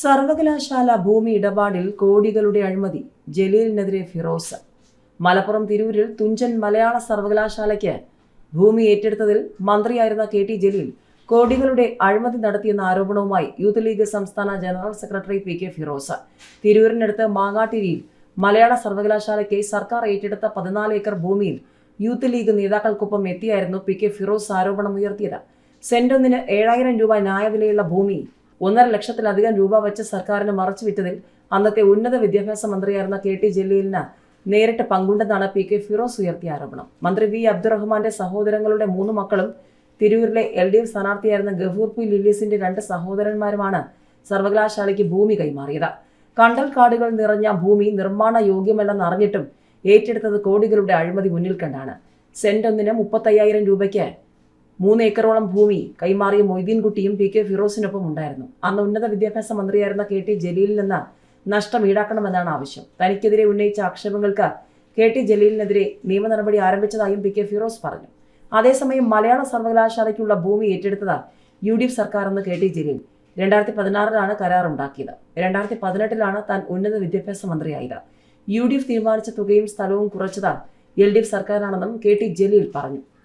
സർവകലാശാല ഭൂമി ഇടപാടിൽ കോടികളുടെ അഴിമതി ജലീലിനെതിരെ ഫിറോസ്. മലപ്പുറം തിരൂരിൽ തുഞ്ചൻ മലയാള സർവകലാശാലയ്ക്ക് ഭൂമി ഏറ്റെടുത്തതിൽ മന്ത്രിയായിരുന്ന കെ ടി ജലീൽ കോടികളുടെ അഴിമതി നടത്തിയെന്ന ആരോപണവുമായി യൂത്ത് ലീഗ് സംസ്ഥാന general secretary P K Firoz. തിരൂരിനടുത്ത് മാങ്ങാട്ടിരിയിൽ മലയാള സർവകലാശാലയ്ക്ക് സർക്കാർ ഏറ്റെടുത്ത പതിനാല് ഏക്കർ ഭൂമിയിൽ യൂത്ത് ലീഗ് നേതാക്കൾക്കൊപ്പം എത്തിയായിരുന്നു പി കെ ഫിറോസ് ആരോപണം ഉയർത്തിയത് സെന്റൊന്നിന് ഏഴായിരം രൂപ ന്യായവിലയുള്ള ഭൂമി ഒന്നര ലക്ഷത്തിലധികം രൂപ വെച്ച് സർക്കാരിന് മറച്ചുവിറ്റതിൽ അന്നത്തെ ഉന്നത വിദ്യാഭ്യാസ മന്ത്രിയായിരുന്ന കെ ടി ജലീലിന് നേരിട്ട് പങ്കുണ്ടെന്നാണ് പി കെ ഫിറോസ് ഉയർത്തിയ ആരോപണം. മന്ത്രി വി അബ്ദുറഹ്മാന്റെ സഹോദരങ്ങളുടെ മൂന്ന് മക്കളും തിരൂരിലെ എൽ ഡി എഫ് സ്ഥാനാർത്ഥിയായിരുന്ന ഗഫൂർ പി ലില്ലീസിന്റെ രണ്ട് സഹോദരന്മാരുമാണ് സർവകലാശാലയ്ക്ക് ഭൂമി കൈമാറിയത്. കണ്ടൽ കാടുകൾ നിറഞ്ഞ ഭൂമി നിർമ്മാണ യോഗ്യമല്ലെന്ന് അറിഞ്ഞിട്ടും ഏറ്റെടുത്തത് കോടികളുടെ അഴിമതി മുന്നിൽ കണ്ടാണ്. സെന്റ് ഒന്നിന് മുപ്പത്തയ്യായിരം രൂപയ്ക്ക് മൂന്ന് ഏക്കറോളം ഭൂമി കൈമാറിയ മൊയ്തീൻകുട്ടിയും പി കെ ഫിറോസിനൊപ്പം ഉണ്ടായിരുന്നു. അന്ന് ഉന്നത വിദ്യാഭ്യാസ മന്ത്രിയായിരുന്ന കെ ടി ജലീലിൽ നിന്ന് നഷ്ടം ഈടാക്കണമെന്നാണ് ആവശ്യം. തനിക്കെതിരെ ഉന്നയിച്ച ആക്ഷേപങ്ങൾക്ക് കെ ടി ജലീലിനെതിരെ നിയമ നടപടി ആരംഭിച്ചതായും പി കെ ഫിറോസ് പറഞ്ഞു. അതേസമയം മലയാള സർവകലാശാലയ്ക്കുള്ള ഭൂമി ഏറ്റെടുത്തത് യു ഡി എഫ് സർക്കാരെന്ന് കെ ടി ജലീൽ. രണ്ടായിരത്തി പതിനാറിലാണ് കരാറുണ്ടാക്കിയത്. രണ്ടായിരത്തി പതിനെട്ടിലാണ് താൻ ഉന്നത വിദ്യാഭ്യാസ മന്ത്രിയായത്. യു ഡി എഫ് തീരുമാനിച്ച തുകയും സ്ഥലവും കുറച്ചത് എൽ ഡി എഫ് സർക്കാരാണെന്നും കെ ടി ജലീൽ പറഞ്ഞു.